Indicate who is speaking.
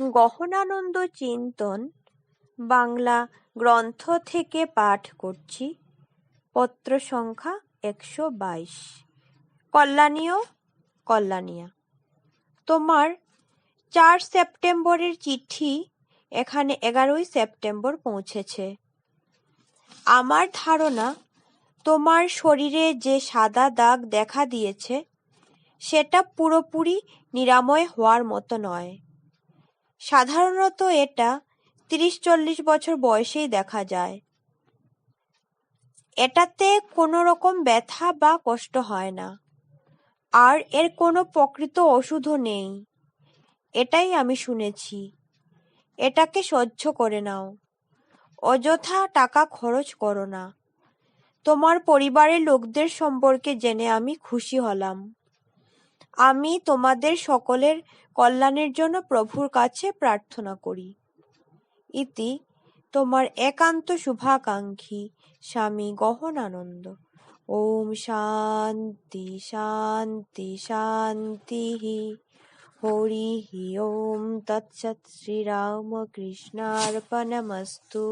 Speaker 1: গহনানন্দ চিন্তন বাংলা গ্রন্থ থেকে পাঠ করছি। পত্র সংখ্যা একশো বাইশ। কল্যাণীয় কল্যাণিয়া। তোমার চার সেপ্টেম্বরের চিঠি এখানে এগারোই সেপ্টেম্বর পৌঁছেছে। আমার ধারণা তোমার শরীরে যে সাদা দাগ দেখা দিয়েছে, সেটা পুরোপুরি নিরাময় হওয়ার মতো নয়। সাধারণত এটা তিরিশ চল্লিশ বছর বয়সেই দেখা যায়। এটাতে কোনো রকম ব্যথা বা কষ্ট হয় না। আর এর কোনো প্রকৃত ওষুধও নেই। এটাই আমি শুনেছি। এটাকে সহ্য করে নাও। অযথা টাকা খরচ করো না। তোমার পরিবারের লোকদের সম্পর্কে জেনে আমি খুশি হলাম। আমি তোমাদের সকলের কল্যাণের জন্য প্রভুর কাছে প্রার্থনা করি। ইতি তোমার একান্ত শুভাকাঙ্ক্ষী স্বামী গহনানন্দ। ওম শান্তি শান্তি শান্তি। হরি ওম তৎসৎ শ্রীরামকৃষ্ণার্পণমস্তু।